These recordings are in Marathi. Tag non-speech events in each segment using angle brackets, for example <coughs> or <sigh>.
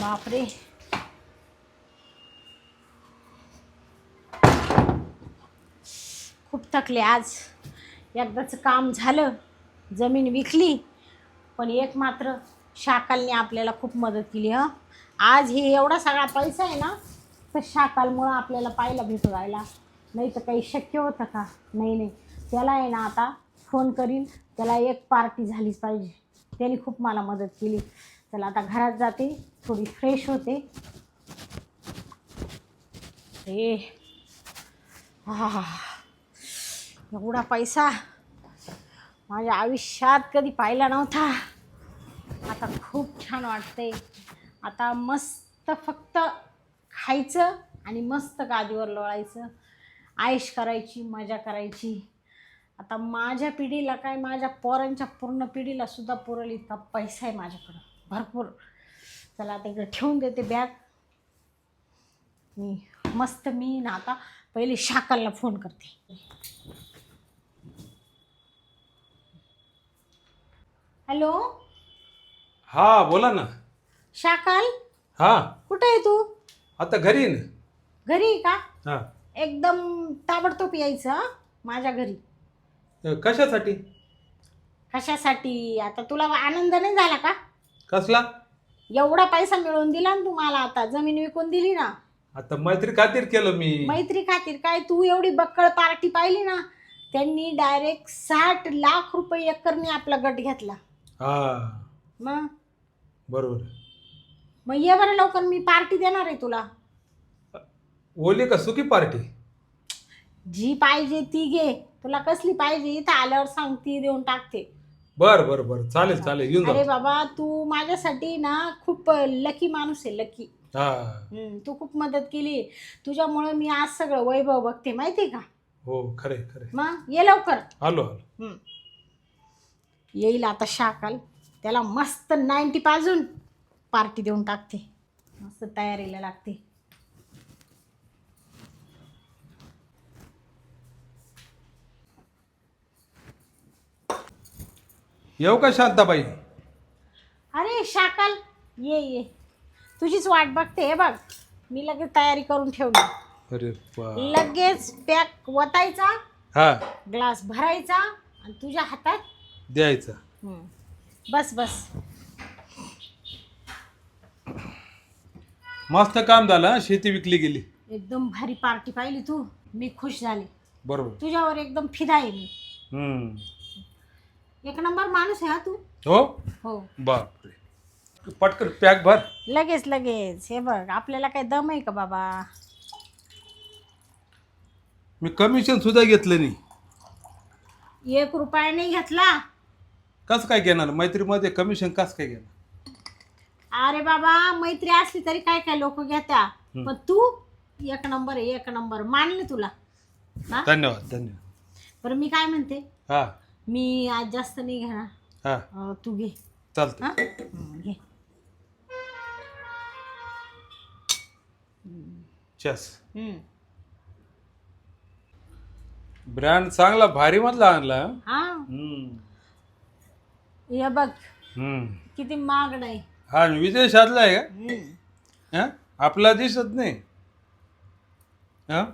बापरे. खूप थकले आज. एकदाचं काम झालं जमीन विकली पण एक मात्र शाकालने आपल्याला खूप मदत केली हं. आज हे एवढा सगळा पैसा आहे ना तर शाकालमुळं आपल्याला पाहायला भेटू राहिला. नाही तर काही शक्य होतं का? नाही नाही. त्याला आहे ना आता फोन करीन. त्याला एक पार्टी झालीच पाहिजे. त्याने खूप मला मदत केली. चला आता घरात जाते. थोडी फ्रेश होते. ए हा एवढा पैसा माझ्या आयुष्यात कधी पाहिला नव्हता. आता खूप छान वाटते. आता मस्त फक्त खायचं आणि मस्त गादीवर लोळायचं. आयश करायची मजा करायची. आता माझ्या पिढीला काय माझ्या पोरांच्या पूर्ण पिढीला सुद्धा पुरेल इतका पैसा आहे माझ्याकडं. भरपूर. चला आता इकडे ठेवून देते बॅग मी मस्त मी ना आता पहिले शाकालला फोन करते. हॅलो हा बोला ना. शाकाल? हा. कुठे आहे तू? आता घरी आहे ना. घरी आहे का? हा. एकदम ताबडतोब यायचं हं? माझ्या घरी. अ, कशासाठी? कशासाठी? आता तुला आनंद नाही झाला का? कसला? एवढा पैसा मिळवून दिला ना तुम्हाला आता. जमीन विकून दिली ना. आता मैत्री खातीर केलं मी. मैत्री खातीर काय? तू एवढी बक्कळ पार्टी पाहिली ना त्यांनी डायरेक्ट साठ लाख रुपये एकरने आपला गट घेतला. हा. मग? बरोबर. मग ये बरं लवकर मी पार्टी देणार आहे तुला. ओली का सुकी पार्टी? जी पाहिजे ती घे. तुला कसली पाहिजे? इथं आल्यावर सांग ती देऊन टाकते. बर बर बर. चालेल चालेल. येऊन अरे जा बाबा तू माझ्यासाठी ना खूप लकी माणूस आहे लकी हा. तू खूप मदत केली. तुझ्यामुळे मी आज सगळं वैभव बघते माहिती का? हो खरे खरे मग ये लवकर. आलो आलो. हम्म. येईल आता शाकाल. त्याला मस्त नाईन्टी पाजून पार्टी देऊन टाकते. मस्त तयारीला लागते. येऊ का शांताबाई? अरे शाकाल ये ये. तुझीच वाट बघते हे बघ. मी लगेच तयारी करून ठेवली. अरे. लगेच पॅक वतायचा हा. ग्लास भरायचा आणि तुझ्या हातात? द्यायचं. हम्म. बस बस. मस्त काम झालं हं, शेती विकली गेली. एकदम भारी पार्टी पाहिली तू. मी खुश झाले. बरोबर. तुझ्यावर एकदम फिदा आहे मी. हम्म. एक नंबर माणूस आहे हा तू. हो? हो. बापरे. पटकन पॅक भर. लगेच लगेच. हे बघ आपल्याला काही दम आहे का बाबा? मी कमिशन सुद्धा घेतलं नाही. एक रुपया नाही घेतला. कसं काय घेणार? मैत्रीमध्ये कमिशन कसं काय घेणार? अरे बाबा मैत्री असली तरी काय काय लोक घेत्या? पण तू एक नंबर आहे एक नंबर. मानले तुला. हा? धन्यवाद धन्यवाद. बरं मी काय म्हणते? हा. मी आज जास्त नाही घेणार. हा. अं, तू घे. चालतं हा? हं, घे. चस. हं. ब्रँड चांगला भारी मधला आणला. हं? हा हम्म. हे बघ हम्म. किती महाग नाही हा विदेशातला आहे हं. का हा? आपला दिसत नाही. हा?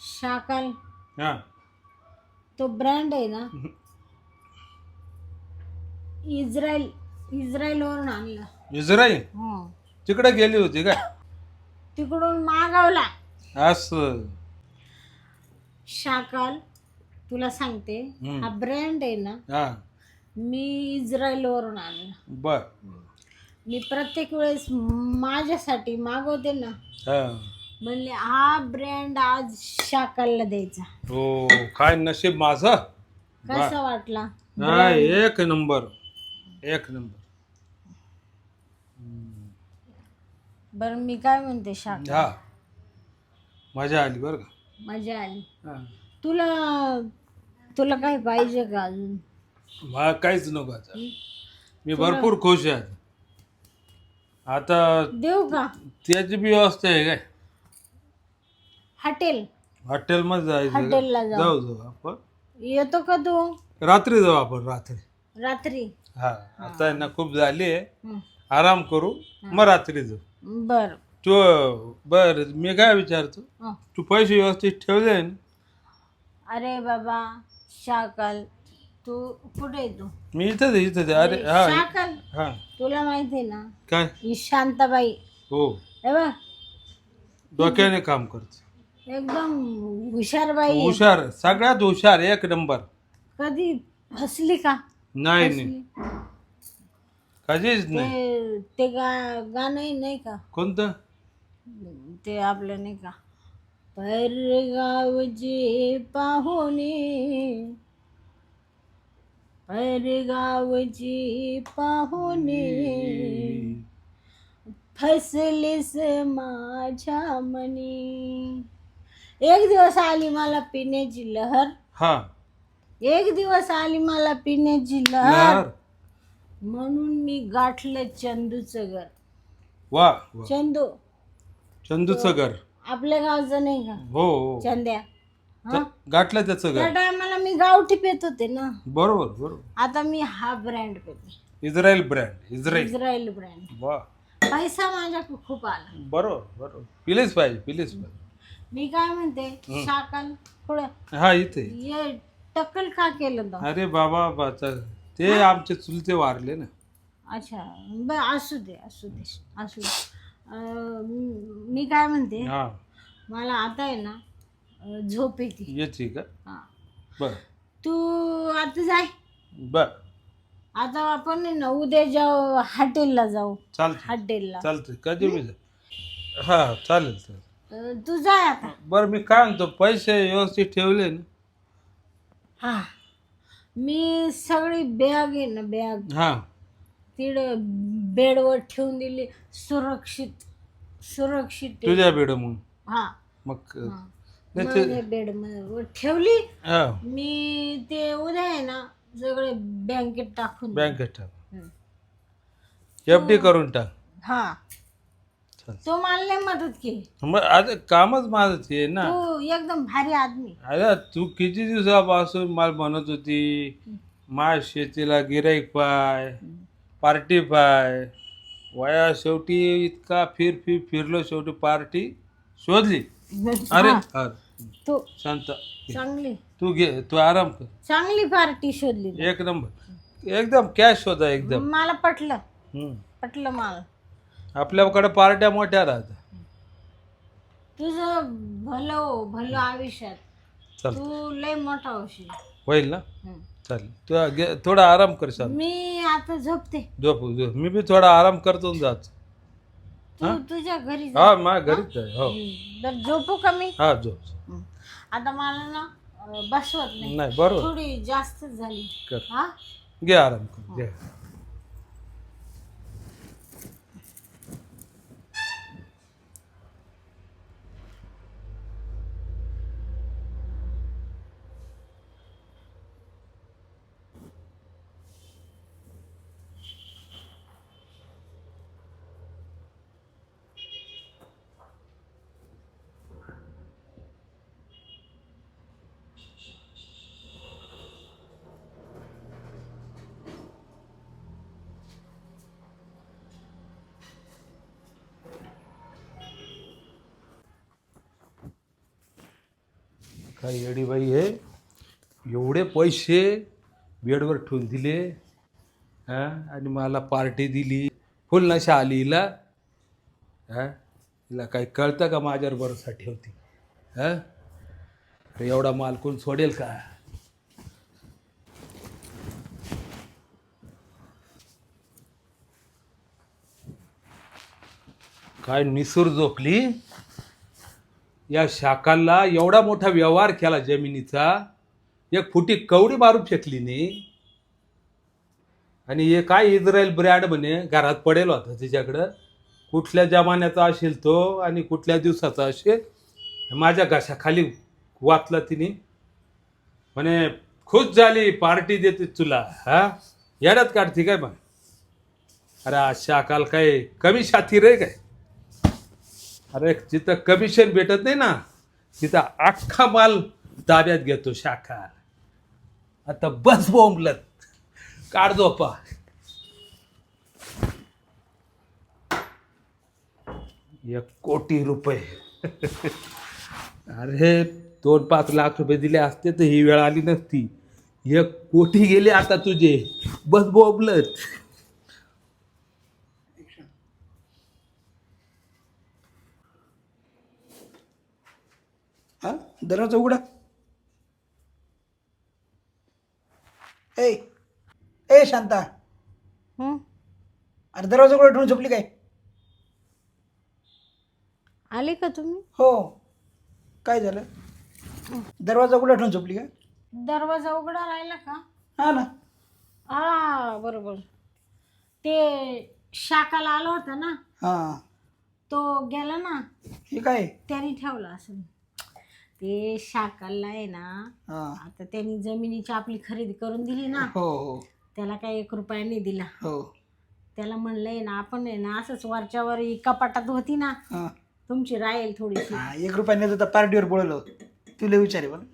शाकाल. हा. तो ब्रँड आहे ना इस्रायल इस्रायलवरून आणला. इस्राईल हं. तिकडे गेली होती का तिकडून मागवला. असं. शाकाल तुला सांगते हं. हा ब्रँड आहे ना हा. मी इस्रायलवरून आणला. बर. मी प्रत्येक वेळेस माझ्यासाठी मागवते ना हा. म्हणले हा ब्रँड आज शाकालला द्यायचा. हो काय नशीब माझं? कसा वाटला? हा एक नंबर एक नंबर. बरं मी काय म्हणते शाकाल? हा मजा आली बरं का? मजा आली. हा. तुला तुला काय पाहिजे का अजून? मला काहीच नको आता. मी भरपूर खुश आहे आता. आता. देऊ का? त्याची बी व्यवस्था आहे काय? हॉटेल. हॉटेलमध्ये जायचं का? हॉटेलला जाऊ. जाऊ जाऊ आपण. येतो का तू? रात्री जाऊ आपण रात्री. रात्री. हा आता आहे ना खूप झाली आहे. आराम करू मग रात्री जाऊ. बर. तू बर मी काय विचारतो. तू पैसे व्यवस्थित ठेवले ना? अरे बाबा शाकल तू कुठे आहे तू? मी इथंच आहे, इथंच आहे. अरे हा. शाकल? हा. तुला माहिती आहे ना? काय? ही शांताबाई. हो. हे बघ. डोक्याने काम करतो. एकदम हुशार बाई आहे. हुशार सगळ्यात हुशार एक नंबर. कधी फसली का? नाही नाही. कधीच नाही. ते ते गा गाणंही नाही का? कोणतं? ते आपलं नाही का? परगावचे पाहुणे परगावचे पाहुणे फसलीस माझ्या मनी. एक दिवस आली मला पिण्याची लहर. हा. एक दिवस आली मला पिण्याची लहर. लहर. म्हणून मी गाठलं चंदूचं घर. वा वा. चंदू. चंदूचं घर. आपल्या गावचं नाही का? हो हो. चंद्या. हा? गाठलं त्याचं त्या घर टायमाला मी गावठी पेत होते ना. बरोबर बरोबर. आता मी हा brand पेते. Israel brand Israel. Israel brand वा. पैसा माझ्याकडे खूप आला. बरोबर बरोबर. पिलेच पाहिजे पिलेच पाहिजे. मी काय म्हणते शाकल पुढं हा इथे. ये टक्कल का केलं तर. अरे बाबा बाचा ते आमचे चुलते वारले ना. अच्छा बर असू दे असू दे असू दे. अं, मी काय म्हणते हा. मला आता आहे ना अं, झोप येते. याची का? हा. बर. तू आता जाय. बर. आता आपण आहे ना उद्या जाऊ हॉटेलला जाऊ. चालतं हॉटेलला. चालतं कधी मी जा- हा चालेल चालेल. तू जाय आता. बरं मी काय म्हणतो पैसे व्यवस्थित ठेवले ना. हा. मी सगळी बॅग आहे ना बॅग हा. तिकडं बेडवर ठेवून दिली सुरक्षित सुरक्षित तुझ्या बेड मग हा. मग हा. नाही ते- माझ्या बेडमध्ये ठेवली. हा. मी ते उद्या आहे ना सगळे बँकेत टाकून. बँकेत टाक. हम्म. एफ डी करून टाक. हा. तो मला मदत केली. मग आता कामच माझंच आहे ना. तू एकदम भारी आदमी. अरे तू किती दिवसापासून मला म्हणत होती माझ्या शेतीला गिराईक पाय पार्टी पाय. वया शेवटी इतका फिर फिर फिरलो शेवटी पार्टी शोधली. <laughs> अरे अरे, तू शांत. चांगली. तू घे तू आराम कर. चांगली पार्टी शोधली. एक नंबर. एकदम कॅश शोधा एकदम. मला पटलं. हम्म. पटलं मला. आपल्याकडे पार्ट्या मोठ्या राहतात तुझं भलं हो, भलं आयुष्यात. तू लय मोठा होशील. होईल ना. चालेल. तू घे- थोडा आराम कर शांत. मी आता झोपते. झोप झोप. मी बी थोडा आराम करतो आणि जातो. तू तुझ्या घरी जा. हा माझ्या घरीच आहे हो. तर झोपू का मी? हा झोप. आता मला ना अं, बसवत नाही. नाही बरोबर. थोडी जास्त झाली. कर. हा? घे आराम कर घे. काय येडीबाई हे? एवढे पैसे बेडवर ठेवून दिले हा? आणि मला पार्टी दिली. फुल नशा आली हिला. हिला काही कळतं का माझ्यावर भरोसा ठेवती? हा? अरे एवढा माल कोण सोडेल का? काय निसूर झोपली? या शाखाला एवढा मोठा व्यवहार केला जमिनीचा. एक फुटी कवडी मारून फेकली नाही आणि हे काय इस्रायल ब्रँड म्हणे घरात पडेल होता तिच्याकडं. कुठल्या जमान्याचा असेल तो आणि कुठल्या दिवसाचा असेल माझ्या घशाखाली वाचला तिने. म्हणे खुश झाली पार्टी देते तुला. हा? येड्यात काढते काय मग? अरे आज शाकाल काय कमी शाती रे काय? अरे जिथं कमिशन भेटत नाही ना तिथं अख्खा माल ताब्यात घेतो शाखा आता बस बोंबलत. काढ झोपा. एक कोटी रुपये. अरे दोन पाच लाख रुपये दिले असते तर ही वेळ आली नसती. एक कोटी गेले आता तुझे. बस बोबलत हा दरवाजा उघडा. ए ए शांता. हं? अरे दरवाजा उघडा ठेवून झोपली काय? आले का तुम्ही? हो. काय झालं? दरवाजा उघडा ठेवून झोपली काय दरवाजा उघडा राहिला का? हा ना. हा बरोबर. ते शाकाला आला होता ना? हा. तो गेला ना? हे काय? त्याने ठेवला असेल. ते शाकाला आहे ना हा. आता त्यांनी जमिनीची आपली खरेदी करून दिली ना हो हो. त्याला काही एक रुपया नाही दिला. हो. त्याला म्हणलंय ना आपण आहे ना असंच वरच्यावर ही कपाटात होती ना हा. तुमची राहील थोडीशी. हा, एक रुपया नाही तर पार्टीवर बोलवलं तुला विचारे बरं.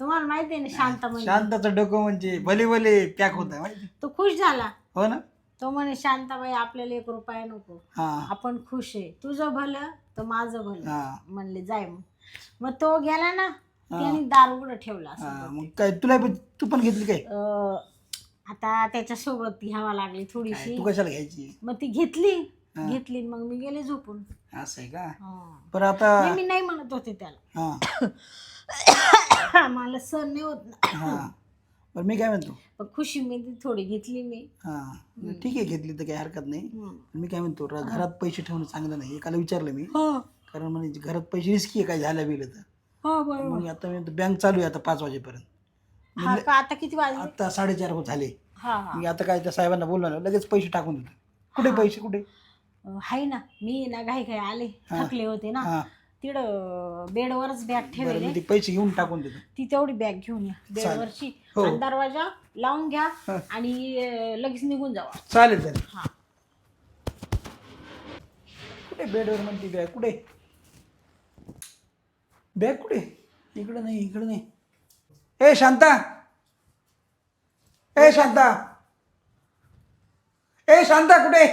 तुम्हाला माहिती आहे ना शांता म्हणजे. शांताचं डोकं म्हणजे भले भले पॅक होत माहिती तो खुश झाला. हो ना? तो म्हणे शांताबाई आपल्याला एक रुपया नको. हा. आपण खुश आहे. तुझं भलं तर माझं भलं. हा. म्हणले जाय मग. मग तो गेला ना त्याने दार उघडं ठेवला असं मग काय तुला पण तू पण घेतली काय? अं, आता त्याच्यासोबत घ्यावा लागली काय, थोडीशी तू कशाला घ्यायची? मग ती घेतली. हा. घेतली मग मी गेले झोपून. असं आहे का? हा. बरं आता नाही, मी नाही म्हणत होते त्याला. हा. <coughs> मला सण नाही होत ना. हा. बरं मी काय म्हणतो? पण खुशी मी ती थोडी घेतली मी. हा. ठीक आहे घेतली तर काही हरकत नाही. हम्म. मी काय म्हणतो र- घरात पैसे ठेवणं चांगलं नाही. एकाला विचारलं मी. हो. कारण म्हणजे घरात पैसे रिस्की आहे काय झालं बिलं तर. हो बरोबर. मग आता मी बँक चालू आहे आता पाच वाजेपर्यंत. हा का आता किती वाजले? आता साडेचार हो झाले. हा हा. मी आता काय त्या साहेबांना बोललो ना लगेच पैसे टाकून देतो. कुठे पैसे कुठे? अं, हाय ना मी ना घाई घाई आले हा. थकले होते ना. हा. बेडवरच बॅग बरं ठेवले मी ते पैसे घेऊन टाकून देतो. ती तेवढी बॅग घेऊन या. बेडवरची. हो. आणि दरवाजा लावून घ्या हा. आणि अं, लगेच निघून जावा. चालेल चालेल. हा. कुठे बेडवर म्हणते बॅग कुठे? बॅग कुठे? इकडं नाही इकडं नाही. ए शांता. ए शांता. ए शांता कुठे?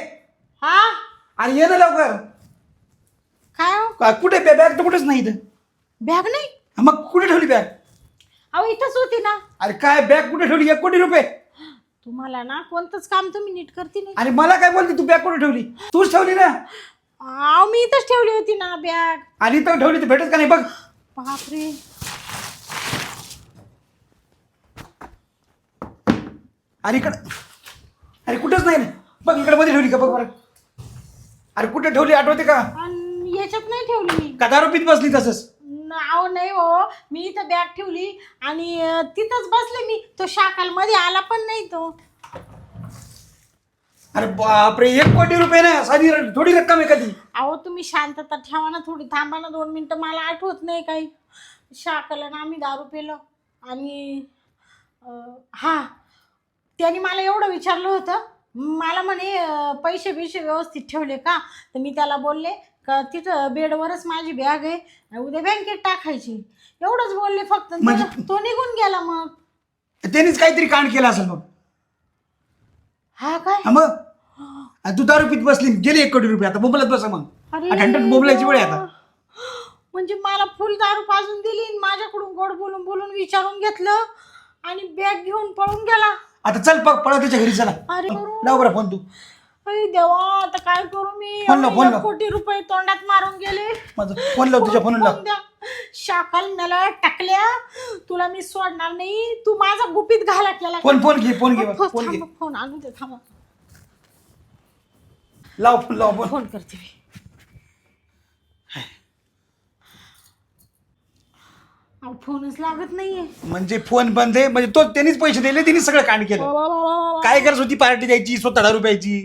हा? आणि ये ना लवकर. काय हो? का- कुठे? बॅग तर कुठेच नाही इथं. बॅग नाही? हा, मग कुठे ठेवली बॅग? अहो इथंच होती ना. अरे काय बॅग कुठे ठेवली? एक कोटी रुपये. तुम्हाला ना कोणतंच काम तुम्ही नीट करते नाही. आणि मला काय बोलते? तू बॅग कुठे ठेवली? तूच ठेवली ना. अहो मी इथंच ठेवली होती ना बॅग. आणि तर ठेवली तर भेटत का नाही? बघ. बापरे. अरे इकडं. अरे कुठंच नाही ना बघ इकडे मध्ये ठेवली का? बघ बरं. अरे कुठे ठेवली? आठवते का? आणि याच्यात नाही ठेवली मी. का दारू पीत बसली तसंच? न- अहो नाही हो. मी इथं बॅग ठेवली आणि अं, तिथंच बसले मी. तो शाकाल मध्ये आला पण नाही तो. अरे बापरे एक कोटी रुपये ना साधी र- थोडी रक्कम आहे कधी? अहो तुम्ही शांतता ठेवा ना थोडी थांबा ना दोन मिनटं मला आठवत नाही काही. शाकाला ना आम्ही दारू पिलो आणि अं, हा त्याने मला एवढं विचारलं होतं मला म्हणे अं, पैसे बिशे व्यवस्थित ठेवले का? तर मी त्याला बोलले का तिथं बेडवरच माझी बॅग आहे उद्या बँकेत टाकायची. एवढंच बोलले फक्त म्हणजे- तो- तो निघून गेला मग. त्यांनीच काहीतरी कांड केला असेल मग. हा काय? हा मग? आणि तू दारू पीत बसली गेली एक कोटी रुपये. आता बोंबलत बसा मग. अरे आता बोंबलायची वेळ आहे आता. <gasps> म्हणजे मला फुल दारू पाजून दिली आणि माझ्याकडून गोड बोलून बोलून विचारून घेतलं आणि बॅग घेऊन पळून गेला. आता चल पळा त्याच्या घरी चला. अरे. लाव बरं फोन तू. अरे देवा आता काय करू मी? फोन लाव, फोन एवढे लाव. कोटी रुपये तोंडात मारून गेले. माझा फोन लाव तुझ्या फोन लाव शाकाल मला टाकल्या. तुला मी सोडणार नाही. तू माझा गुपित घाला केला फोन फोन घे फोन घे फोन फोन घे. फोन आणू दे थांबा. लाव फोन लाव फोन. फोन करते मी. अहो, फोनच लागत नाहीये. म्हणजे फोन बंद आहे म्हणजे तो त्यांनीच पैसे दिले त्यांनीच सगळं कांड केलं. काय करत होती पार्टी द्यायची स्वतः रुपयाची?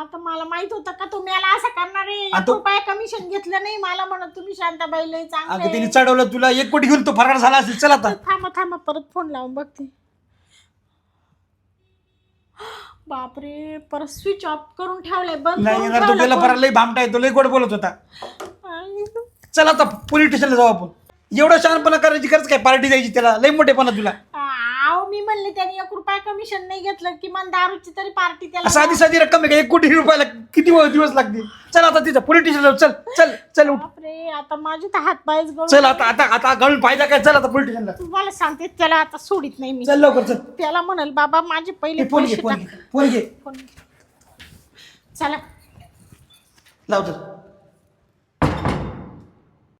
आता मला माहीत होतं का तुम्ही याला असं करणार आहे? आ, एक तो- रुपया कमिशन घेतलं नाही मला म्हणत तुम्ही शांताबाई लय अगं चांगले त्यांनी चढवलं तुला एक कोटी घेऊन तो फरार झाला असेल चल आता. थांबा थांबा परत फोन लावून बघते. बापरे परत स्विच ऑफ करून ठेवलाय बंद नाही करून येणार तो गेला phone. फरार लई भामटा आहे तो लई गोड बोलत होता. आई. चल आता पोलीस स्टेशनला जाऊ आपण. एवढा शहाणपणा करायची खरंच काय? पार्टी द्यायची त्याला. लई मोठेपणा तुला. अहो मी म्हणले त्यांनी एक रुपया कमिशन नाही घेतलं किमान दारूची तरी पार्टी त्याला साधी साधी रक्कम आहे का? एक कोटी रुपयाला किती दिवस लागतील? चल आता तिथं पोलीस स्टेशनला चल चल चल उठ. बापरे आता माझे तर हात पायच चल आता आता आता गळून फायदा काय? चल आता पोलीस स्टेशनला तुम्हाला सांगते त्याला आता सोडित नाही मी. चल लवकर चल. त्याला म्हणाल बाबा माझे पहिले हे फोन घे पैसे फोन टाक. घे फोन घे. फोन. चला. लाव चल.